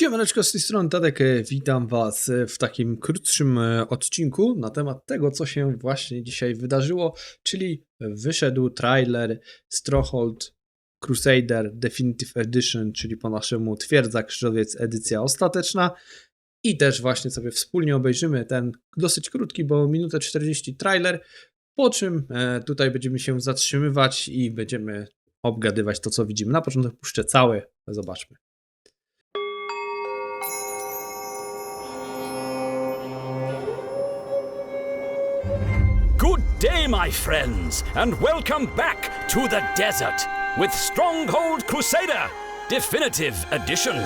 Siemaneczko, z tej strony Tadek, e, witam was e, w takim krótszym e, odcinku na temat tego, co się właśnie dzisiaj wydarzyło, czyli wyszedł trailer Stronghold Crusader Definitive Edition, czyli po naszemu Twierdza Krzyżowiec edycja ostateczna i też właśnie sobie wspólnie obejrzymy ten dosyć krótki, bo minutę 40 trailer, po czym tutaj będziemy się zatrzymywać i będziemy obgadywać to, co widzimy. Na początek puszczę cały, zobaczmy. Day, my friends, and welcome back to the desert with Stronghold Crusader Definitive Edition.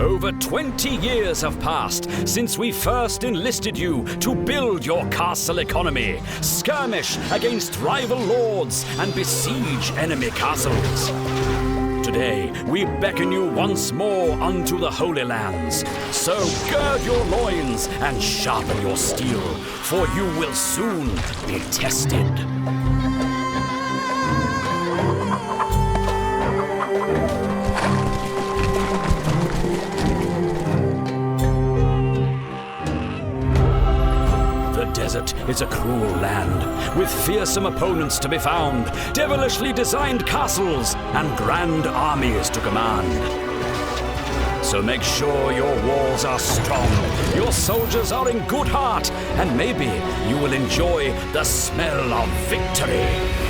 Over 20 years have passed since we first enlisted you to build your castle economy, skirmish against rival lords, and besiege enemy castles. Today, we beckon you once more unto the Holy Lands. So gird your loins and sharpen your steel, for you will soon be tested. Desert is a cruel land, with fearsome opponents to be found, devilishly designed castles, and grand armies to command. So make sure your walls are strong, your soldiers are in good heart, and maybe you will enjoy the smell of victory.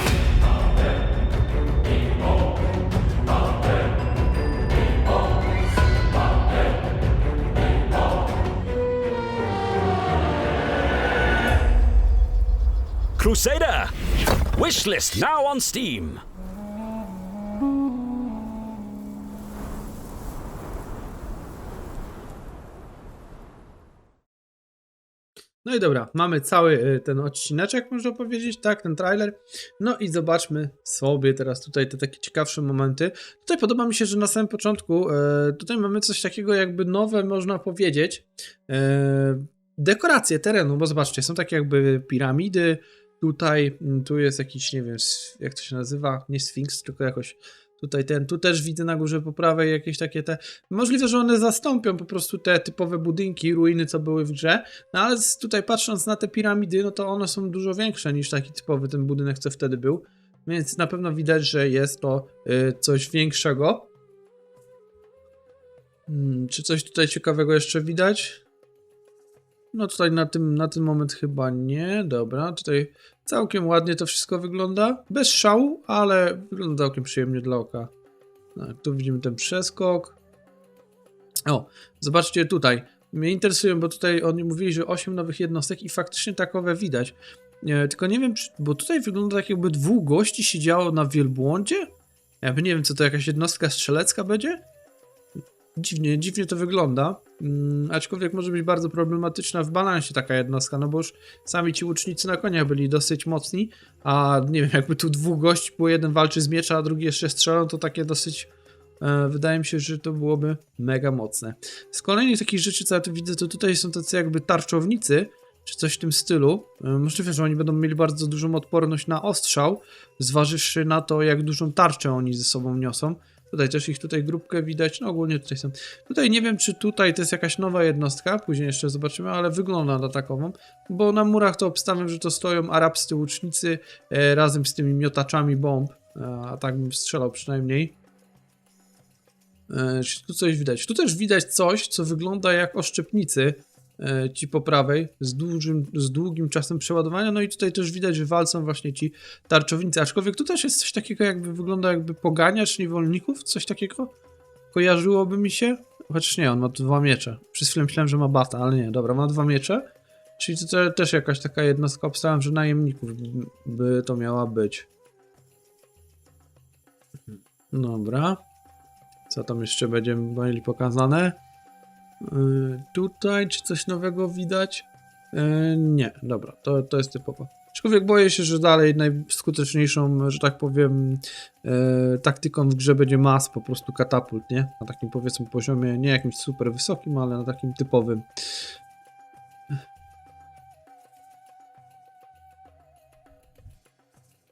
Crusader! Wishlist now on Steam. No i dobra, mamy cały y, ten odcineczek, można powiedzieć, tak, ten trailer. No i zobaczmy sobie teraz tutaj te takie ciekawsze momenty. Tutaj podoba mi się, że na samym początku e, tutaj mamy coś takiego jakby nowe, można powiedzieć, e, dekoracje terenu, bo zobaczcie, są takie jakby piramidy, tutaj, mm, tu jest jakiś, nie wiem, jak to się nazywa, nie Sfinks, tylko jakoś tutaj ten, tu też widzę na górze po prawej jakieś takie te, możliwe, że one zastąpią po prostu te typowe budynki, ruiny, co były w grze, no ale tutaj patrząc na te piramidy, no to one są dużo większe niż taki typowy ten budynek, co wtedy był. Więc na pewno widać, że jest to y, coś większego. Hmm, czy coś tutaj ciekawego jeszcze widać? No tutaj na tym, na ten moment chyba nie. Dobra, tutaj całkiem ładnie to wszystko wygląda. Bez szału, ale wygląda całkiem przyjemnie dla oka. Tak, tu widzimy ten przeskok. O, zobaczcie tutaj. Mnie interesują, bo tutaj oni mówili, że 8 nowych jednostek i faktycznie takowe widać. E, tylko nie wiem, bo tutaj wygląda tak jakby dwóch gości siedziało na wielbłądzie? Jakby nie wiem, co to jakaś jednostka strzelecka będzie? Dziwnie, dziwnie to wygląda. Mm, aczkolwiek może być bardzo problematyczna w balansie taka jednostka, no bo już sami ci łucznicy na koniach byli dosyć mocni, a nie wiem, jakby tu dwóch gości było, jeden walczy z miecza, a drugi jeszcze strzelą, to takie dosyć E, Wydaje mi się, że to byłoby mega mocne. Z kolejnych takich rzeczy, co ja tu widzę, to tutaj są tacy jakby tarczownicy, czy coś w tym stylu. E, Możliwe, że oni będą mieli bardzo dużą odporność na ostrzał, zważywszy na to, jak dużą tarczę oni ze sobą niosą. Tutaj też ich tutaj grupkę widać, no ogólnie tutaj są. Tutaj nie wiem, czy tutaj to jest jakaś nowa jednostka, później jeszcze zobaczymy, ale wygląda na takową, bo na murach to obstawiam, że to stoją arabscy łucznicy e, razem z tymi miotaczami bomb, e, a tak bym strzelał przynajmniej. E, tu coś widać? Tu też widać coś, co wygląda jak oszczepnicy ci po prawej, z, dużym, z długim czasem przeładowania. No i tutaj też widać, że walczą właśnie ci tarczownicy. Aczkolwiek tu też jest coś takiego, jakby wygląda jakby poganiacz niewolników, coś takiego. Kojarzyłoby mi się. Chociaż nie, on ma dwa miecze. Przez chwilę myślałem, że ma bata, ale nie, dobra, ma dwa miecze. Czyli to te- też jakaś taka jednostka, obstałem, że najemników by to miała być. Dobra. Co tam jeszcze będziemy mieli pokazane? Yy, tutaj, czy coś nowego widać? Yy, nie, dobra, to, to jest typowo. Aczkolwiek boję się, że dalej najskuteczniejszą, że tak powiem, yy, taktyką w grze będzie mas, po prostu katapult, nie? Na takim powiedzmy poziomie, nie jakimś super wysokim, ale na takim typowym.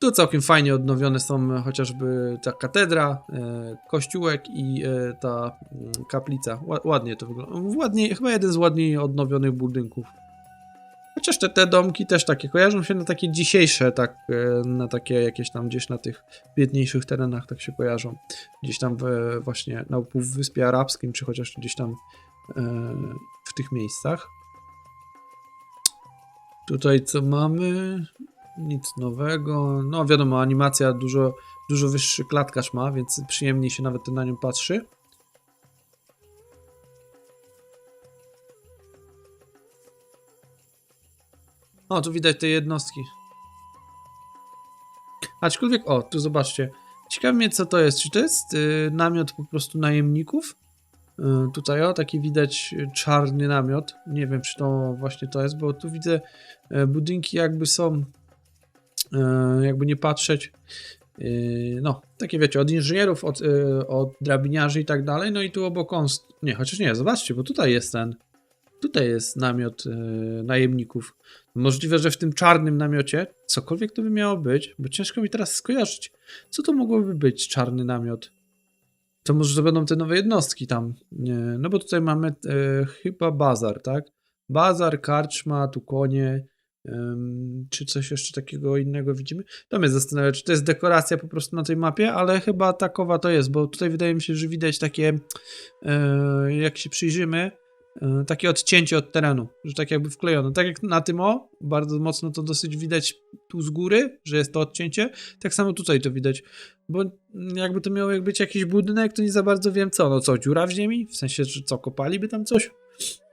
Tu całkiem fajnie odnowione są chociażby ta katedra, e, kościółek i e, ta mm, kaplica. Ła- Ładnie to wygląda. Ładnie, chyba jeden z ładniej odnowionych budynków. Chociaż te, te domki też takie kojarzą się na takie dzisiejsze, tak, e, na takie jakieś tam gdzieś na tych biedniejszych terenach tak się kojarzą. Gdzieś tam we, właśnie na Półwyspie Arabskim, czy chociaż gdzieś tam w tych miejscach. Tutaj co mamy? Nic nowego. No wiadomo, animacja dużo, dużo wyższy klatkarz ma, więc przyjemniej się nawet na nią patrzy. O, tu widać te jednostki. Aczkolwiek, o, tu zobaczcie. Ciekawi mnie, co to jest. Czy to jest y, namiot po prostu najemników? Y, tutaj, o, taki widać y, czarny namiot. Nie wiem, czy to właśnie to jest, bo tu widzę y, budynki jakby są, jakby nie patrzeć, y, no, takie wiecie, od inżynierów, od, y, od drabiniarzy i tak dalej. No i tu obok on, nie, chociaż nie, zobaczcie, bo tutaj jest ten, tutaj jest namiot najemników. Możliwe, że w tym czarnym namiocie cokolwiek to by miało być, bo ciężko mi teraz skojarzyć, co to mogłoby być czarny namiot. To może to będą te nowe jednostki tam. No bo tutaj mamy e, chyba bazar, tak? Bazar, karczma, tu konie. Czy coś jeszcze takiego innego widzimy? To mnie zastanawia, czy to jest dekoracja po prostu na tej mapie, ale chyba takowa to jest, bo tutaj wydaje mi się, że widać takie, e, jak się przyjrzymy, e, takie odcięcie od terenu, że tak jakby wklejone. Tak jak na tym o, bardzo mocno to dosyć widać tu z góry, że jest to odcięcie, tak samo tutaj to widać, bo jakby to miało być jakiś budynek, to nie za bardzo wiem co, no co, dziura w ziemi? W sensie, że co, kopaliby tam coś?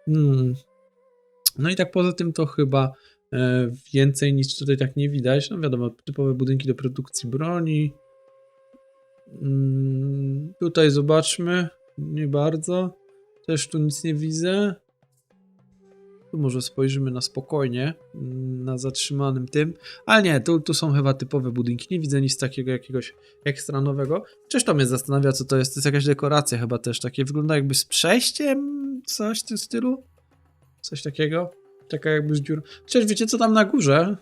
Hmm. No i tak poza tym to chyba więcej nic tutaj tak nie widać, no wiadomo, typowe budynki do produkcji broni. Mm, tutaj zobaczmy, nie bardzo. Też tu nic nie widzę. Tu może spojrzymy na spokojnie, mm, na zatrzymanym tym. Ale nie, tu, tu są chyba typowe budynki. Nie widzę nic takiego jakiegoś ekstra nowego. Chociaż to mnie zastanawia, co to jest. To jest jakaś dekoracja chyba też. Takie wygląda jakby z przejściem, coś w tym stylu. Coś takiego. Taka jakby z dziur. Chociaż wiecie, co tam na górze?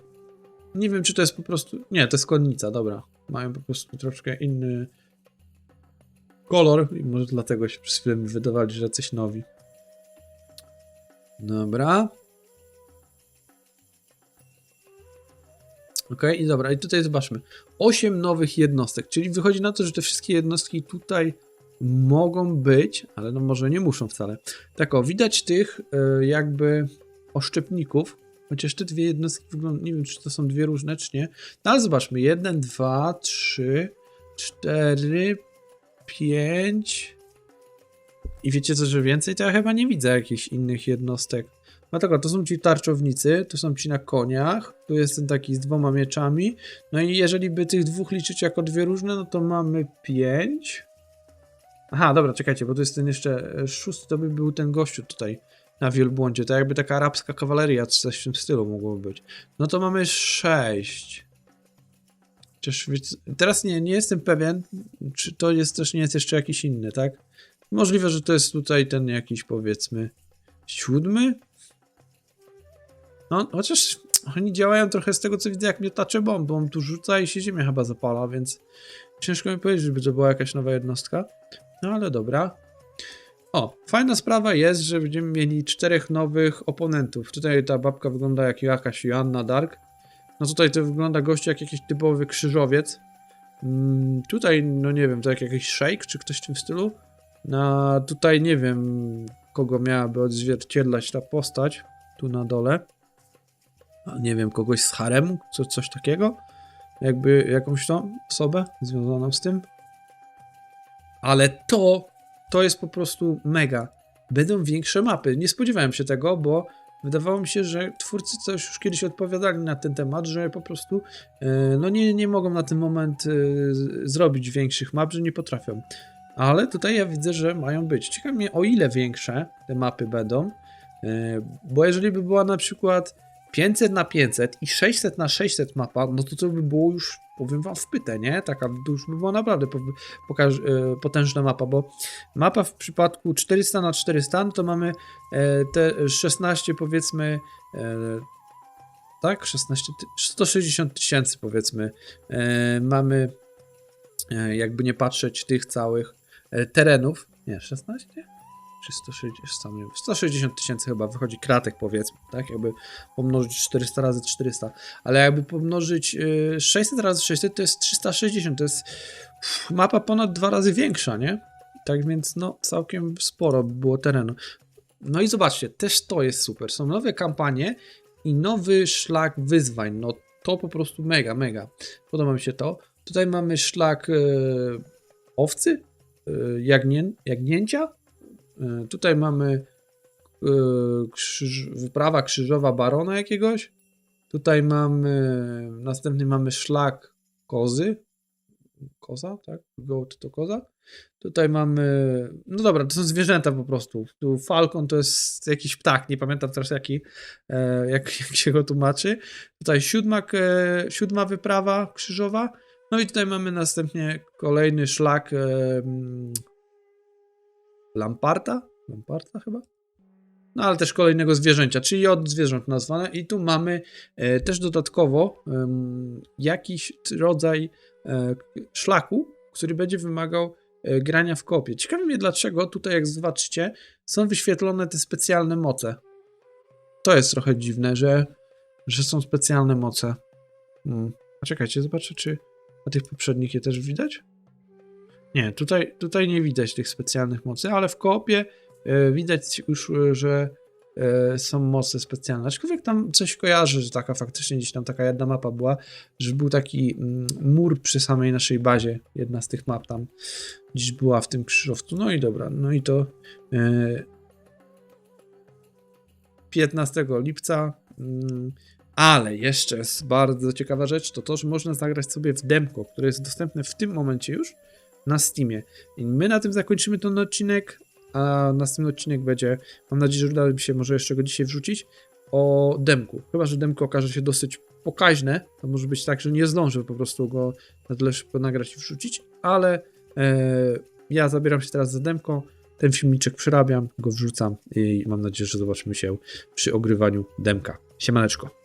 Nie wiem, czy to jest po prostu... Nie, to jest konnica, dobra. Mają po prostu troszkę inny kolor i może dlatego się przez chwilę wydawali, że coś nowi. Dobra. Ok, i dobra, i tutaj zobaczmy. 8 nowych jednostek, czyli wychodzi na to, że te wszystkie jednostki tutaj mogą być, ale no może nie muszą wcale. Tak o, widać tych e, jakby oszczepników, chociaż te dwie jednostki wyglądają, nie wiem czy to są dwie różne, czy nie. No ale zobaczmy, 1, 2, 3, 4, 5, i wiecie co, że więcej? To ja chyba nie widzę jakichś innych jednostek. No tak, to są ci tarczownicy, to są ci na koniach, tu jest ten taki z dwoma mieczami. No i jeżeli by tych dwóch liczyć jako dwie różne, no to mamy pięć. Aha, dobra, czekajcie, bo to jest ten jeszcze szósty, to by był ten gościu tutaj na wielbłądzie. To jakby taka arabska kawaleria, czy coś w tym stylu mogłoby być. No to mamy sześć. Chociaż wiecie, teraz nie, nie jestem pewien, czy to jest też nie jest jeszcze jakiś inny, tak? Możliwe, że to jest tutaj ten jakiś powiedzmy siódmy? No, chociaż oni działają trochę z tego co widzę jak miotacze bomb, bo tu rzuca i się ziemia chyba zapala, więc ciężko mi powiedzieć, żeby to była jakaś nowa jednostka. No ale dobra. O, fajna sprawa jest, że będziemy mieli czterech nowych oponentów. Tutaj ta babka wygląda jak jakaś Joanna Dark. No tutaj to wygląda gościu jak jakiś typowy krzyżowiec. Mm, tutaj, no nie wiem, to jak jakiś szejk, czy ktoś w tym stylu. No tutaj nie wiem, kogo miałaby odzwierciedlać ta postać. Tu na dole. A nie wiem, kogoś z haremu, co, coś takiego. Jakby jakąś tą osobę związaną z tym. Ale to, to jest po prostu mega. Będą większe mapy. Nie spodziewałem się tego, bo wydawało mi się, że twórcy coś już kiedyś odpowiadali na ten temat, że po prostu e, no nie, nie mogą na ten moment e, zrobić większych map, że nie potrafią. Ale tutaj ja widzę, że mają być. Ciekawi mnie, o ile większe te mapy będą. e, Bo jeżeli by była na przykład 500 na 500 i 600 na 600 mapa, no to to by było już, powiem wam, wpyte, nie? Taka już by była naprawdę po, pokaż, e, potężna mapa, bo mapa w przypadku 400 na 400, no to mamy e, te 16 powiedzmy e, tak? 16, ty- 160 tysięcy powiedzmy. Mamy, jakby nie patrzeć, tych całych terenów. Nie, 16? Czy 160, sam nie wiem, 160 tysięcy chyba wychodzi kratek powiedzmy, tak? Jakby pomnożyć 400 razy 400, ale jakby pomnożyć e, 600 razy 600 to jest 360, to jest mapa ponad dwa razy większa, nie? Tak więc no całkiem sporo by było terenu. No i zobaczcie, też to jest super. Są nowe kampanie i nowy szlak wyzwań. No to po prostu mega, mega. Podoba mi się to. Tutaj mamy szlak e, owcy, e, jagnię, jagnięcia. E, tutaj mamy e, krzyż, wyprawa krzyżowa barona jakiegoś. Tutaj mamy, następny mamy szlak kozy. Koza, tak? Goat to koza. Tutaj mamy, no dobra, to są zwierzęta po prostu. Tu falcon to jest jakiś ptak, nie pamiętam teraz jaki, e, jak, jak się go tłumaczy. Tutaj siódma, siódma wyprawa krzyżowa. No i tutaj mamy następnie kolejny szlak Lamparta? Lamparta chyba? No ale też kolejnego zwierzęcia, czyli od zwierząt nazwane. I tu mamy e, też dodatkowo em, jakiś rodzaj e, szlaku, który będzie wymagał e, grania w kopie. Ciekawi mnie dlaczego tutaj, jak zobaczycie, są wyświetlone te specjalne moce. To jest trochę dziwne, że, że są specjalne moce. Hmm. A czekajcie, zobaczę, czy na tych poprzednich je też widać? Nie, tutaj, tutaj nie widać tych specjalnych mocy, ale w koopie e, widać już, e, że e, są moce specjalne. Aczkolwiek tam coś kojarzy, że taka faktycznie gdzieś tam taka jedna mapa była, że był taki mm, mur przy samej naszej bazie. Jedna z tych map tam gdzieś była w tym krzyżowcu. No i dobra, no i to e, 15 lipca. mm, Ale jeszcze jest bardzo ciekawa rzecz, to to, że można zagrać sobie w demko, które jest dostępne w tym momencie już na Steamie. I my na tym zakończymy ten odcinek, a następny odcinek będzie, mam nadzieję, że uda mi się może jeszcze go dzisiaj wrzucić, o demku. Chyba, że demko okaże się dosyć pokaźne, to może być tak, że nie zdążę po prostu go na tyle szybko nagrać i wrzucić, ale e, ja zabieram się teraz za demko, ten filmiczek przerabiam, go wrzucam i mam nadzieję, że zobaczymy się przy ogrywaniu demka. Siemaneczko.